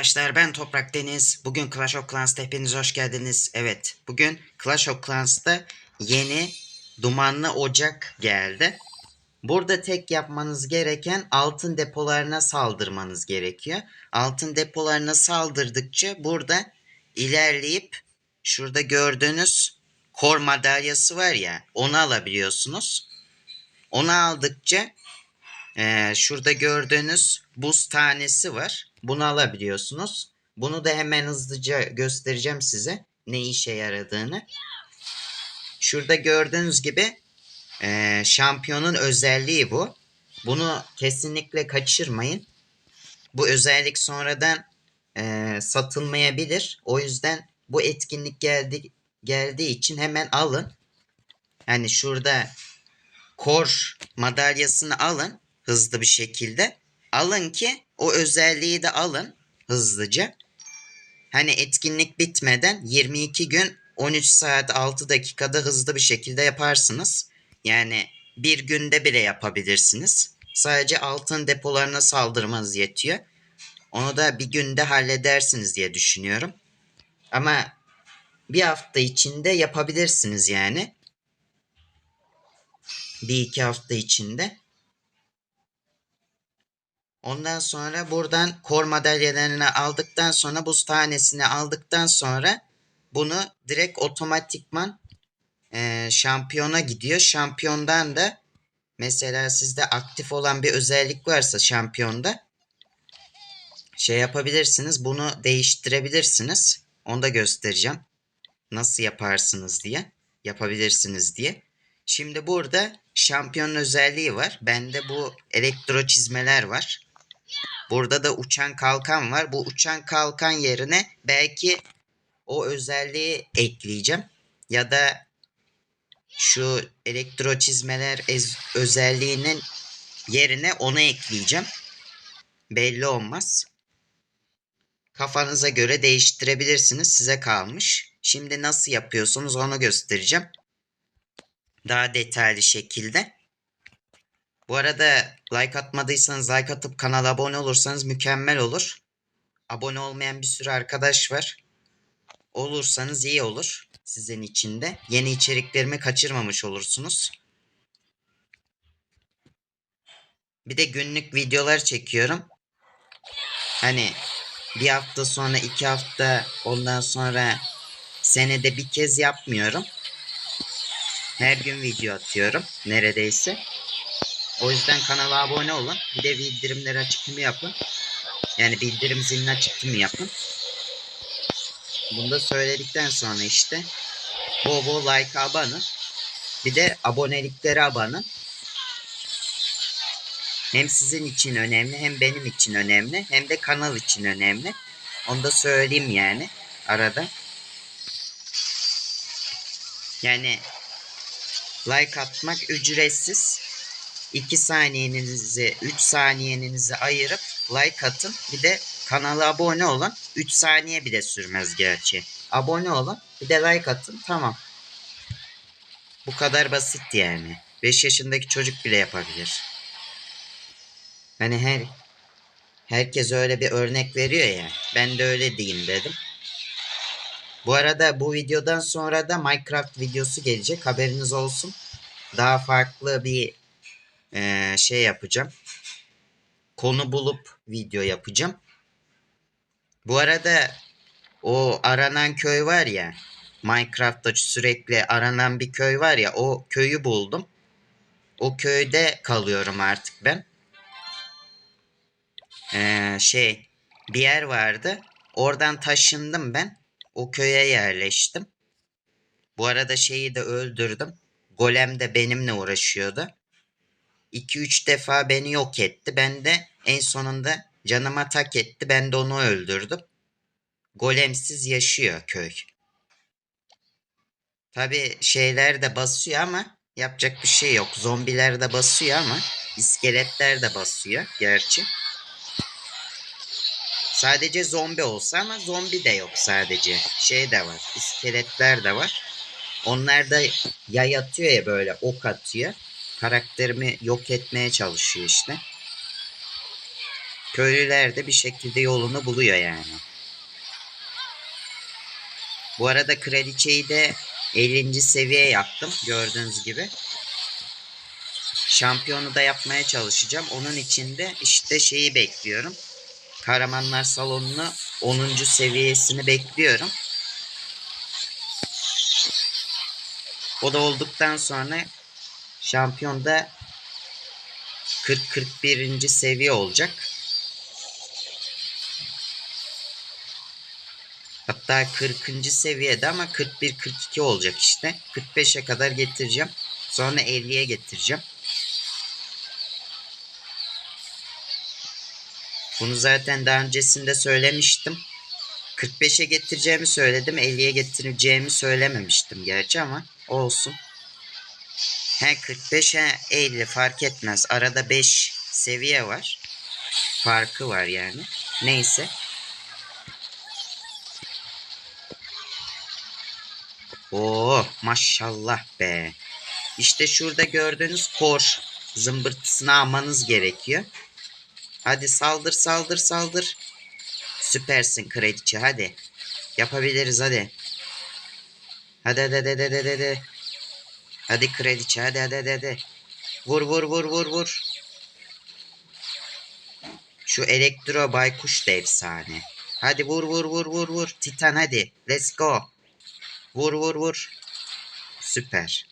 arkadaşlar ben Toprak Deniz. Bugün Clash of Clans'ta hepiniz hoş geldiniz. Evet bugün Clash of Clans'ta yeni dumanlı ocak geldi. Burada tek yapmanız gereken altın depolarına saldırmanız gerekiyor. Altın depolarına saldırdıkça burada ilerleyip şurada gördüğünüz kor madalyası var ya onu alabiliyorsunuz. Onu aldıkça ee, şurada gördüğünüz buz tanesi var. Bunu alabiliyorsunuz. Bunu da hemen hızlıca göstereceğim size ne işe yaradığını. Şurada gördüğünüz gibi e, şampiyonun özelliği bu. Bunu kesinlikle kaçırmayın. Bu özellik sonradan e, satılmayabilir. O yüzden bu etkinlik geldi geldiği için hemen alın. Yani şurada kor madalyasını alın hızlı bir şekilde. Alın ki o özelliği de alın hızlıca. Hani etkinlik bitmeden 22 gün 13 saat 6 dakikada hızlı bir şekilde yaparsınız. Yani bir günde bile yapabilirsiniz. Sadece altın depolarına saldırmanız yetiyor. Onu da bir günde halledersiniz diye düşünüyorum. Ama bir hafta içinde yapabilirsiniz yani. Bir iki hafta içinde. Ondan sonra buradan kor madalyalarını aldıktan sonra buz tanesini aldıktan sonra bunu direkt otomatikman e, şampiyona gidiyor. Şampiyondan da mesela sizde aktif olan bir özellik varsa şampiyonda şey yapabilirsiniz. Bunu değiştirebilirsiniz. Onu da göstereceğim. Nasıl yaparsınız diye. Yapabilirsiniz diye. Şimdi burada şampiyonun özelliği var. Bende bu elektro çizmeler var. Burada da uçan kalkan var. Bu uçan kalkan yerine belki o özelliği ekleyeceğim. Ya da şu elektro çizmeler özelliğinin yerine onu ekleyeceğim. Belli olmaz. Kafanıza göre değiştirebilirsiniz. Size kalmış. Şimdi nasıl yapıyorsunuz onu göstereceğim. Daha detaylı şekilde. Bu arada like atmadıysanız like atıp kanala abone olursanız mükemmel olur. Abone olmayan bir sürü arkadaş var. Olursanız iyi olur sizin için de. Yeni içeriklerimi kaçırmamış olursunuz. Bir de günlük videolar çekiyorum. Hani bir hafta sonra iki hafta ondan sonra senede bir kez yapmıyorum. Her gün video atıyorum neredeyse. O yüzden kanala abone olun. Bir de bildirimleri açık mı yapın. Yani bildirim zilini açık mı yapın. Bunu da söyledikten sonra işte bol bol like abanın. Bir de aboneliklere abanın. Hem sizin için önemli hem benim için önemli hem de kanal için önemli. Onu da söyleyeyim yani arada. Yani like atmak ücretsiz. 2 saniyenizi 3 saniyenizi ayırıp like atın. Bir de kanala abone olun. 3 saniye bile sürmez gerçi. Abone olun. Bir de like atın. Tamam. Bu kadar basit yani. 5 yaşındaki çocuk bile yapabilir. Hani her herkes öyle bir örnek veriyor ya. Ben de öyle diyeyim dedim. Bu arada bu videodan sonra da Minecraft videosu gelecek. Haberiniz olsun. Daha farklı bir e, şey yapacağım. Konu bulup video yapacağım. Bu arada o aranan köy var ya. Minecraft'ta sürekli aranan bir köy var ya. O köyü buldum. O köyde kalıyorum artık ben. Ee, şey bir yer vardı. Oradan taşındım ben. O köye yerleştim. Bu arada şeyi de öldürdüm. Golem de benimle uğraşıyordu. 2-3 defa beni yok etti. Ben de en sonunda canıma tak etti. Ben de onu öldürdüm. Golemsiz yaşıyor köy. Tabi şeyler de basıyor ama yapacak bir şey yok. Zombiler de basıyor ama iskeletler de basıyor gerçi. Sadece zombi olsa ama zombi de yok sadece. Şey de var. iskeletler de var. Onlar da yay atıyor ya böyle ok atıyor. Karakterimi yok etmeye çalışıyor işte. Köylüler de bir şekilde yolunu buluyor yani. Bu arada kraliçeyi de 50. seviye yaptım gördüğünüz gibi. Şampiyonu da yapmaya çalışacağım. Onun için de işte şeyi bekliyorum. Kahramanlar salonunu 10. seviyesini bekliyorum. O da olduktan sonra şampiyon da 40-41. seviye olacak. Hatta 40. seviyede ama 41-42 olacak işte. 45'e kadar getireceğim. Sonra 50'ye getireceğim. Bunu zaten daha öncesinde söylemiştim. 45'e getireceğimi söyledim. 50'ye getireceğimi söylememiştim gerçi ama olsun. He 45 he 50 fark etmez. Arada 5 seviye var. Farkı var yani. Neyse. Oo maşallah be. İşte şurada gördüğünüz kor zımbırtısını almanız gerekiyor. Hadi saldır saldır saldır. Süpersin kraliçe hadi. Yapabiliriz hadi. Hadi hadi hadi hadi hadi. Hadi, kraliçe hadi hadi hadi. hadi. Vur vur vur vur vur. Şu elektro baykuş da efsane. Hadi vur vur vur vur vur. Titan hadi. Let's go. Vur vur vur. Süper.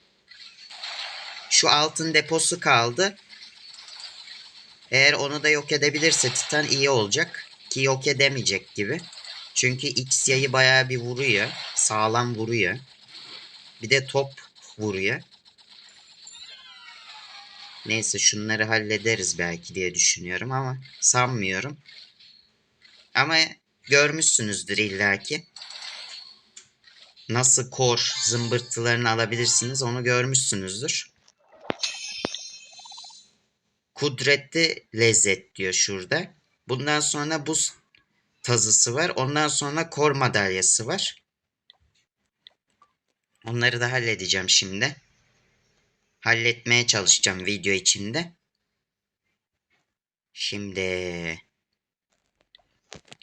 Şu altın deposu kaldı. Eğer onu da yok edebilirse Titan iyi olacak. Ki yok edemeyecek gibi. Çünkü X yayı bayağı bir vuruyor. Sağlam vuruyor. Bir de top vuruyor. Neyse şunları hallederiz belki diye düşünüyorum ama sanmıyorum. Ama görmüşsünüzdür illaki. Nasıl kor zımbırtılarını alabilirsiniz onu görmüşsünüzdür. Kudretli lezzet diyor şurada. Bundan sonra buz tazısı var. Ondan sonra kor madalyası var. Onları da halledeceğim şimdi. Halletmeye çalışacağım video içinde. Şimdi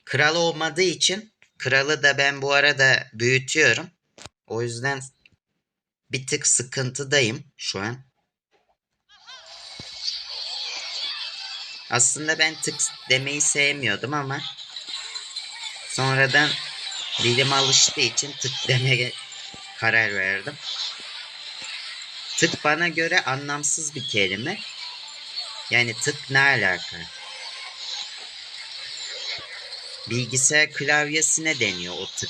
kral olmadığı için kralı da ben bu arada büyütüyorum. O yüzden bir tık sıkıntıdayım şu an. Aslında ben tık demeyi sevmiyordum ama sonradan dilim alıştığı için tık demeye karar verdim. Tık bana göre anlamsız bir kelime. Yani tık ne alaka? Bilgisayar klavyesine deniyor o tık.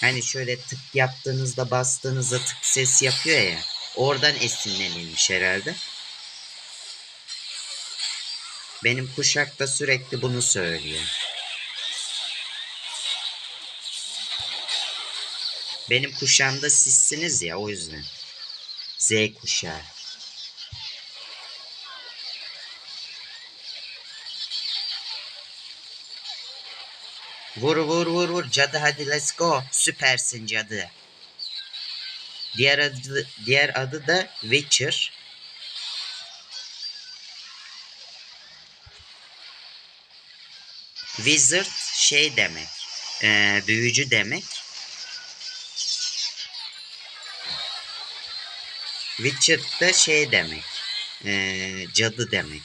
Hani şöyle tık yaptığınızda bastığınızda tık ses yapıyor ya. Oradan esinlenilmiş herhalde. Benim kuşak da sürekli bunu söylüyor. Benim kuşağımda sizsiniz ya o yüzden. Z kuşağı. Vur vur vur vur cadı hadi let's go. Süpersin cadı. Diğer adı, diğer adı da Witcher. Wizard şey demek. E, büyücü demek. Witcher da şey demek. E, cadı demek.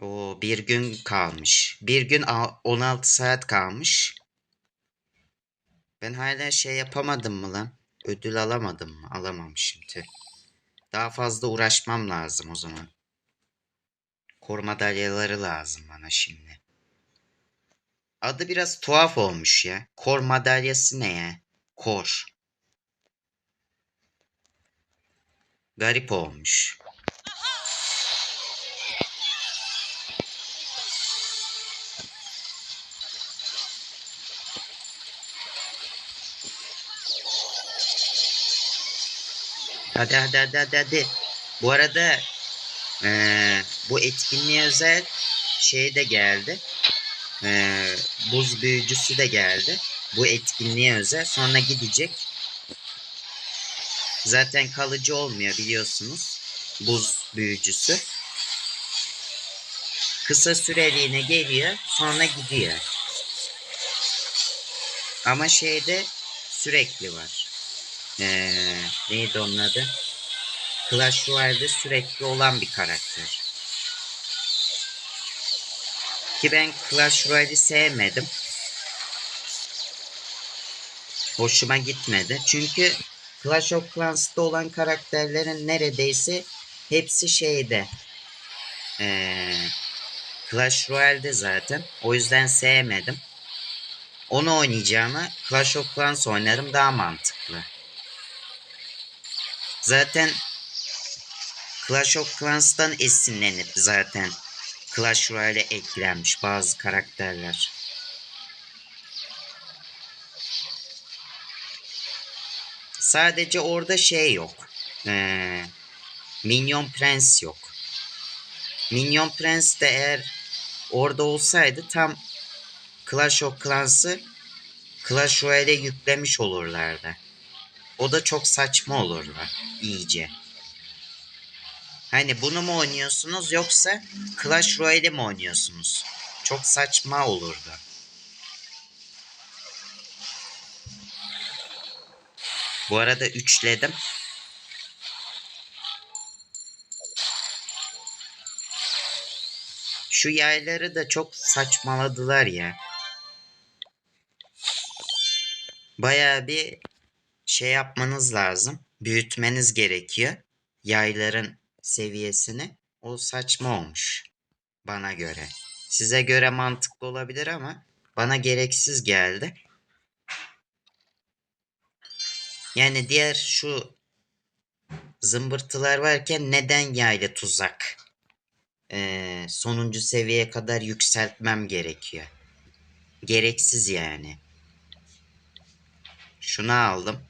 O bir gün kalmış. Bir gün a- 16 saat kalmış. Ben hala şey yapamadım mı lan? Ödül alamadım mı? Alamamışım tüh. Daha fazla uğraşmam lazım o zaman. Kor madalyaları lazım bana şimdi. Adı biraz tuhaf olmuş ya. Kor madalyası ne ya? Kor. Garip olmuş. Hadi hadi hadi hadi hadi. Bu arada eee, bu etkinliğe özel şey de geldi. Eee, buz büyücüsü de geldi. Bu etkinliğe özel. Sonra gidecek. Zaten kalıcı olmuyor biliyorsunuz. Buz büyücüsü. Kısa süreliğine geliyor. Sonra gidiyor. Ama şeyde sürekli var. Ee, neydi onun adı? Clash Royale'de sürekli olan bir karakter. Ki ben Clash Royale'i sevmedim. Hoşuma gitmedi. Çünkü Clash of Clans'ta olan karakterlerin neredeyse hepsi şeyde. Ee, Clash Royale'de zaten. O yüzden sevmedim. Onu oynayacağıma Clash of Clans oynarım daha mantıklı. Zaten Clash of Clans'tan esinlenip zaten Clash Royale'e eklenmiş bazı karakterler. Sadece orada şey yok. Ee, Minyon Prens yok. Minyon Prens de eğer orada olsaydı tam Clash of Clans'ı Clash Royale'e yüklemiş olurlardı. O da çok saçma olurdu iyice. Hani bunu mu oynuyorsunuz yoksa Clash Royale mi oynuyorsunuz? Çok saçma olurdu. Bu arada üçledim. Şu yayları da çok saçmaladılar ya. Bayağı bir şey yapmanız lazım. Büyütmeniz gerekiyor. Yayların seviyesini. O saçma olmuş. Bana göre. Size göre mantıklı olabilir ama bana gereksiz geldi. Yani diğer şu zımbırtılar varken neden yaylı tuzak ee, sonuncu seviyeye kadar yükseltmem gerekiyor. Gereksiz yani. Şunu aldım.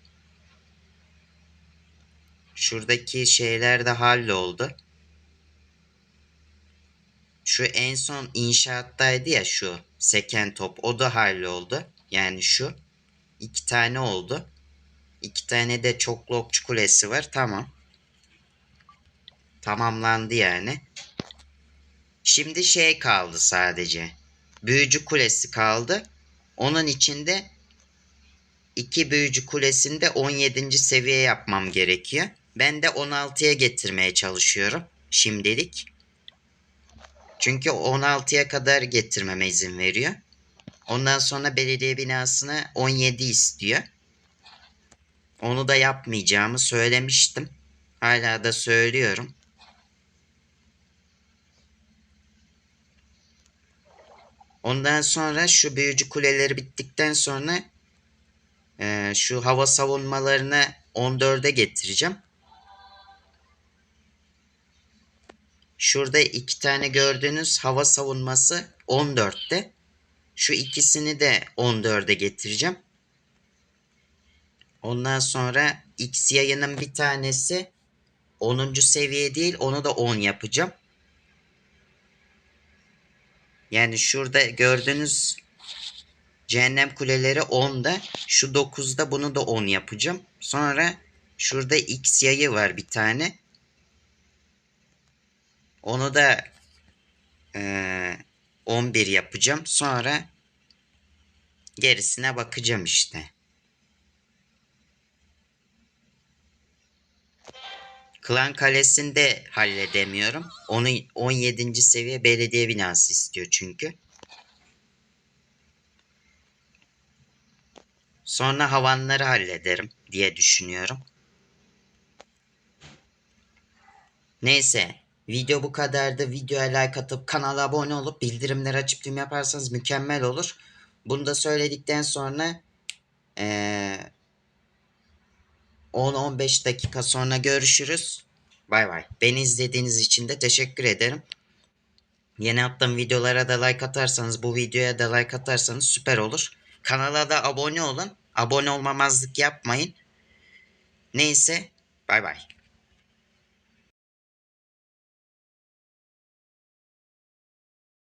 Şuradaki şeyler de halloldu. Şu en son inşaattaydı ya şu seken top. O da halloldu. Yani şu. iki tane oldu. İki tane de çoklu okçu kulesi var. Tamam. Tamamlandı yani. Şimdi şey kaldı sadece. Büyücü kulesi kaldı. Onun içinde iki büyücü kulesinde 17. seviye yapmam gerekiyor. Ben de 16'ya getirmeye çalışıyorum şimdilik. Çünkü 16'ya kadar getirmeme izin veriyor. Ondan sonra belediye binasını 17 istiyor. Onu da yapmayacağımı söylemiştim. Hala da söylüyorum. Ondan sonra şu büyücü kuleleri bittikten sonra e, şu hava savunmalarını 14'e getireceğim. Şurada iki tane gördüğünüz hava savunması 14'te. Şu ikisini de 14'e getireceğim. Ondan sonra X yayının bir tanesi 10. seviye değil onu da 10 yapacağım. Yani şurada gördüğünüz cehennem kuleleri 10'da. Şu 9'da bunu da 10 yapacağım. Sonra şurada X yayı var bir tane. Onu da e, 11 yapacağım. Sonra gerisine bakacağım işte. Klan Kalesi'nde halledemiyorum. Onu 17. seviye belediye binası istiyor çünkü. Sonra havanları hallederim diye düşünüyorum. Neyse. Video bu kadardı. Videoya like atıp kanala abone olup bildirimleri açıp tüm yaparsanız mükemmel olur. Bunu da söyledikten sonra ee, 10-15 dakika sonra görüşürüz. Bay bay. Beni izlediğiniz için de teşekkür ederim. Yeni attığım videolara da like atarsanız, bu videoya da like atarsanız süper olur. Kanala da abone olun. Abone olmamazlık yapmayın. Neyse, bay bay.